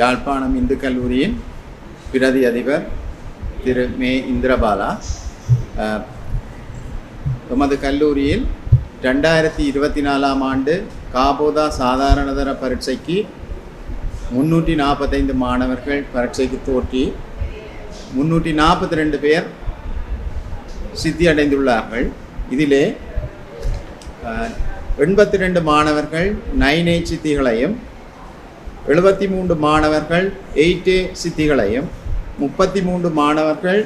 யாழ்ப்பாணம் இந்து கல்லூரியின் பிரதி அதிபர் திரு மே இந்திரபாலா அஹ், எமது கல்லூரியில் ரெண்டாயிரத்தி இருபத்தி நாலாம் ஆண்டு காபோதா சாதாரணதர பரீட்சைக்கு முன்னூற்றி நாற்பத்தைந்து மாணவர்கள் பரீட்சைக்கு தோற்றி முன்னூற்றி நாற்பத்தி ரெண்டு பேர் சித்தி அடைந்துள்ளார்கள் இதிலே எண்பத்தி ரெண்டு மாணவர்கள் நைன் சித்திகளையும் எழுபத்தி மூன்று மாணவர்கள் எயிட் ஏ சித்திகளையும் முப்பத்தி மூன்று மாணவர்கள்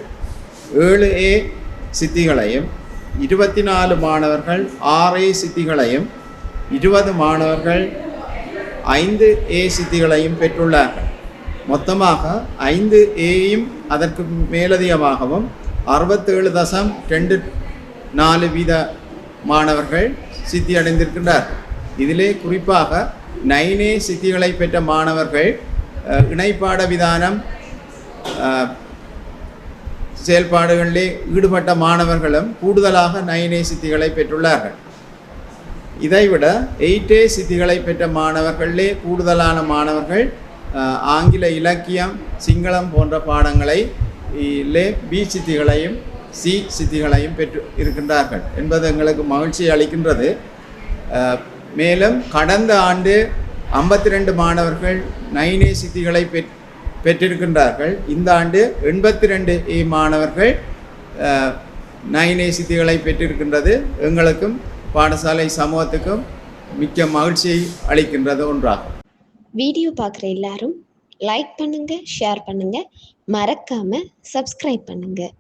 ஏழு ஏ சித்திகளையும் இருபத்தி நாலு மாணவர்கள் ஆறு ஏ சித்திகளையும் இருபது மாணவர்கள் ஐந்து ஏ சித்திகளையும் பெற்றுள்ளார்கள். மொத்தமாக ஐந்து ஏயும் அதற்கு மேலதிகமாகவும் அறுபத்தேழு தசம் ரெண்டு நாலு வீத மாணவர்கள் சித்தி அடைந்திருக்கின்றார்கள் இதிலே குறிப்பாக நைனே சித்திகளை பெற்ற மாணவர்கள் இணைப்பாட விதானம் செயல்பாடுகளிலே ஈடுபட்ட மாணவர்களும் கூடுதலாக நைனே சித்திகளை பெற்றுள்ளார்கள். இதைவிட எயிட்டே சித்திகளை பெற்ற மாணவர்களே கூடுதலான மாணவர்கள் ஆங்கில இலக்கியம் சிங்களம் போன்ற பாடங்களை லே பி சித்திகளையும் சி சித்திகளையும் பெற்று இருக்கின்றார்கள். என்பது எங்களுக்கு மகிழ்ச்சி அளிக்கின்றது. மேலும் கடந்த ஆண்டு ஐம்பத்தி ரெண்டு மாணவர்கள் நைனே சித்திகளை பெற் பெற்றிருக்கின்றார்கள். இந்த ஆண்டு எண்பத்தி ரெண்டு ஏ மாணவர்கள் அஹ், நைனே சித்திகளை பெற்றிருக்கின்றது. எங்களுக்கும் பாடசாலை சமூகத்துக்கும் மிக்க மகிழ்ச்சியை அளிக்கின்றது ஒன்றாகும். வீடியோ பார்க்குற எல்லாரும் லைக் பண்ணுங்க ஷேர் பண்ணுங்க. மறக்காம சப்ஸ்கிரைப் பண்ணுங்கள்